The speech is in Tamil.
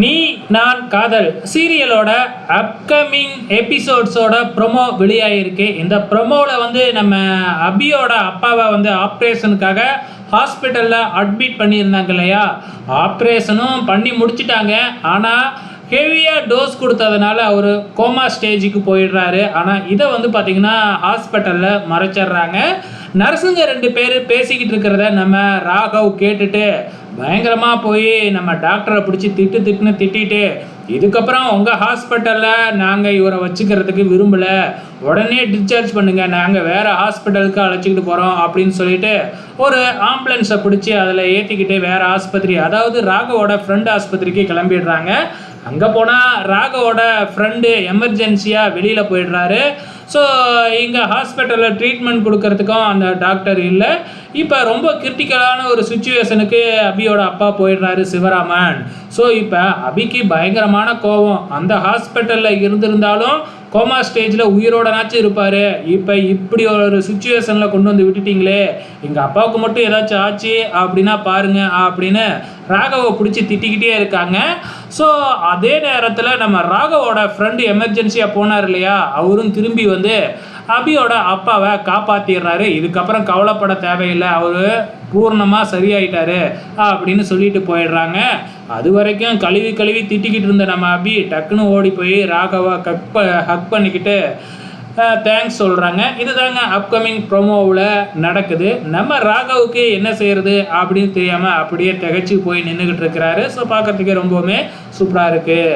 நீ நான் காதல். சீரியலோட அப்கமிங் எபிசோட்ஸோட ப்ரொமோ வெளியாகிருக்கு இந்த ப்ரொமோவில் வந்து நம்ம அபியோட அப்பாவை வந்து ஆப்ரேஷனுக்காக ஹாஸ்பிட்டலில் அட்மிட் பண்ணியிருந்தாங்க இல்லையா? ஆப்ரேஷனும் பண்ணி முடிச்சிட்டாங்க. ஆனால் ஹெவியாக டோஸ் கொடுத்ததுனால அவர் கோமா ஸ்டேஜுக்கு போயிடுறாரு. ஆனால் இதை வந்து பார்த்திங்கன்னா ஹாஸ்பிட்டலில் மறைச்சிட்றாங்க. நர்ஸுங்க ரெண்டு பேர் பேசிக்கிட்டு இருக்கிறத நம்ம ராகவ் கேட்டுட்டு பயங்கரமாக போய் நம்ம டாக்டரை பிடிச்சி திட்டு திட்டுன்னு திட்டிட்டு இதுக்கப்புறம் உங்கள் ஹாஸ்பிட்டலில் நாங்கள் இவரை வச்சுக்கிறதுக்கு விரும்பலை. உடனே டிஸ்சார்ஜ் பண்ணுங்கள் நாங்கள் வேறு ஹாஸ்பிட்டலுக்கு அழைச்சிக்கிட்டு போகிறோம் அப்படின்னு சொல்லிட்டு ஒரு ஆம்புலன்ஸை பிடிச்சி அதில் ஏற்றிக்கிட்டு வேறு ஆஸ்பத்திரி அதாவது ராகவோட ஃப்ரெண்ட் ஆஸ்பத்திரிக்கு கிளம்பிடுறாங்க. அங்கே போனால் ராகவோட ஃப்ரெண்டு எமர்ஜென்சியாக வெளியில் போயிடுறாரு. ஸோ இங்கே ஹாஸ்பிட்டலில் ட்ரீட்மெண்ட் கொடுக்கறதுக்கும் அந்த டாக்டர் இல்லை. இப்போ ரொம்ப கிரிட்டிக்கலான ஒரு சுச்சுவேஷனுக்கு அபியோட அப்பா போயிடுறாரு சிவராமன். ஸோ இப்போ அபிக்கு பயங்கரமான கோபம் அந்த ஹாஸ்பிட்டலில் இருந்திருந்தாலும் கோமா ஸ்டேஜில் உயிரோடனாச்சும் இருப்பார். இப்போ இப்படி ஒரு சுச்சுவேஷனில் கொண்டு வந்து விட்டுட்டீங்களே. எங்கள் அப்பாவுக்கு மட்டும் ஏதாச்சும் ஆச்சு அப்படின்னா பாருங்கள் அப்படின்னு ராகவை பிடிச்சி திட்டிக்கிட்டே இருக்காங்க. ஸோ அதே நேரத்தில் நம்ம ராகவோட ஃப்ரெண்டு எமர்ஜென்சியாக போனார் இல்லையா? அவரும் திரும்பி வந்து அபியோட அப்பாவை காப்பாற்றிடுறாரு இதுக்கப்புறம் கவலைப்பட தேவையில்லை. அவர் பூர்ணமாக சரியாயிட்டாரு அப்படின்னு சொல்லிட்டு போயிடுறாங்க. அது வரைக்கும் கழுவி கழுவி திட்டிக்கிட்டு இருந்த நம்ம அபி டக்குன்னு ஓடி போய் ராகவை கக் ப ஹக் பண்ணிக்கிட்டு தேங்க்ஸ் சொல்கிறாங்க இதுதாங்க அப்கமிங் ப்ரோமோவில் நடக்குது. நம்ம ராகவுக்கு என்ன செய்கிறது அப்படின்னு தெரியாமல் அப்படியே திகச்சு போய் நின்றுக்கிட்டு இருக்கிறாரு. ஸோ பார்க்கறதுக்கே ரொம்பவுமே சூப்பராக இருக்குது